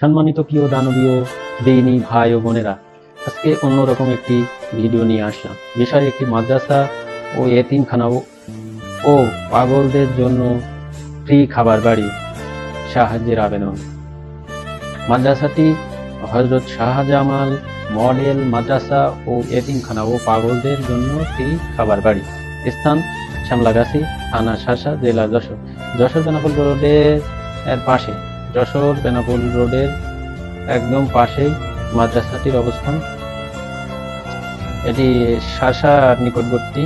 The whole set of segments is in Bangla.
সম্মানিত প্রিয় দানবীয় দিনী ভাই ও বোনেরা, আজকে অন্যরকম একটি ভিডিও নিয়ে আসলাম। বিষয় একটি মাদ্রাসা ও এতিমখানা ও- পাগলদের জন্য ফ্রি খাবার বাড়ি সাহায্যের আবেদন। মাদ্রাসাটি হজরত শাহজামাল মডেল মাদ্রাসা ও এতিমখানা ও পাগলদের জন্য ফ্রি খাবার বাড়ি। স্থান শ্যামলাগাছি, থানা শাসা, জেলা যশোর। যশোর বেনাপোল রোডের পাশে। যশোর বেনাপোল রোডের একদম পাশেই মাদ্রাসাটির অবস্থান। এটি শাসার নিকটবর্তী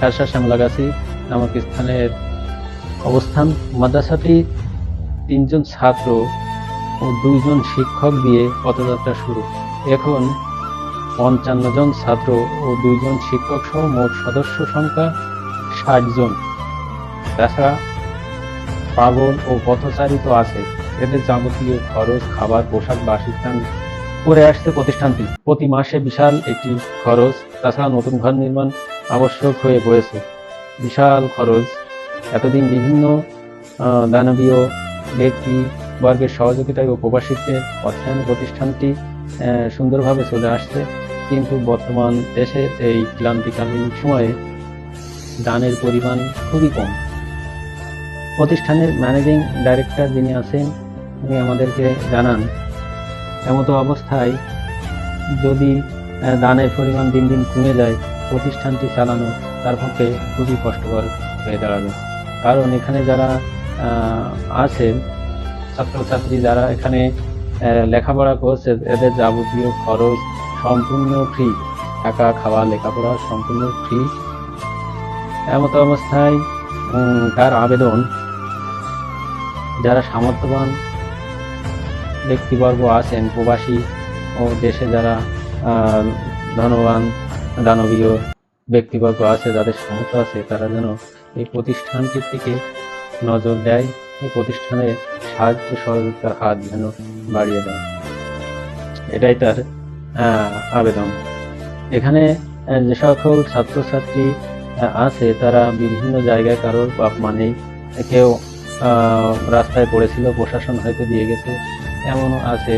শাসা শ্যামলাগাছি নামক স্থানের অবস্থান। মাদ্রাসাটি তিনজন ছাত্র ও দুইজন শিক্ষক দিয়ে পথযাত্রা শুরু। এখন পঞ্চান্ন জন ছাত্র ও দুইজন শিক্ষক সহ মোট সদস্য সংখ্যা ষাট জন। তাছাড়া পাগল ও পথচারিত আছে। এদের যাবতীয় খরচ, খাবার, পোশাক বাসস্থান করে আসছে প্রতিষ্ঠানটি। প্রতি মাসে বিশাল একটি খরচ, তাছাড়া নতুন ঘর নির্মাণ আবশ্যক হয়ে পড়েছে। বিশাল খরচ। এতদিন বিভিন্ন দানবীয় ব্যক্তি বর্গের সহযোগিতায় ও প্রবাসীদের অর্থায়ন প্রতিষ্ঠানটি সুন্দরভাবে চলে আসছে। কিন্তু বর্তমান দেশের এই ক্লান্তিকালীন সময়ে দানের পরিমাণ খুবই কম। প্রতিষ্ঠানের ম্যানেজিং ডাইরেক্টর যিনি আছেন উনি আমাদেরকে জানান। এমতো অবস্থায় যদি দানের পরিমাণ দিন দিন কমে যায়, প্রতিষ্ঠানটি চালানো তার পক্ষে খুবই কষ্টকর হয়ে দাঁড়াবে। কারণ এখানে যারা আছেন, ছাত্রছাত্রী যারা এখানে লেখাপড়া করছে, এদের যাবতীয় খরচ সম্পূর্ণ ফ্রি থাকা, খাওয়া, লেখাপড়া সম্পূর্ণ ফ্রি এমতো অবস্থায় তার আবেদন যারা সামর্থ্যবান ব্যক্তিবর্গ আছেন, প্রবাসী ও দেশে যারা ধনবান, দানবীয় ব্যক্তিবর্গ আছে, যাদের সামর্থ্য আছে, তারা যেন এই প্রতিষ্ঠানটির দিকে নজর দেয়, এই প্রতিষ্ঠানের সাহায্য সহযোগিতার হাত যেন বাড়িয়ে দেয়। এটাই তার আবেদন। এখানে যে সকল ছাত্রছাত্রী আছে, তারা বিভিন্ন জায়গায় কারোর বাপ মানেই কেউ রাস্তায় পড়েছিল, প্রশাসন হয়তো দিয়ে গেছে এমনও আছে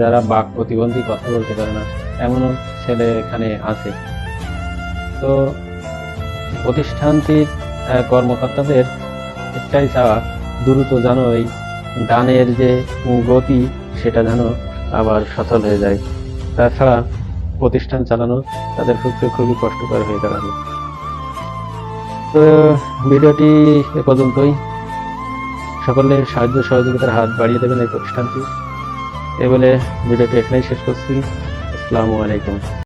যারা বাক প্রতিবন্ধী কথা বলতে পারে না, এমনও ছেলে এখানে আছে। তো প্রতিষ্ঠানটির কর্মকর্তাদের একটাই চাওয়া, দ্রুত যেন এই দানের যে গতি, সেটা যেন আবার সচল হয়ে যায়। তাছাড়া প্রতিষ্ঠান চালানো তাদের পক্ষে খুবই কষ্টকর হয়ে দাঁড়াবে তো, ভিডিওটি এ পর্যন্তই। সকলের সাহায্য সহযোগিতার হাত বাড়িয়ে দেবেন এই প্রতিষ্ঠানটি। এ বলে ভিডিওটি এখানেই শেষ করছি। আসসালামু আলাইকুম।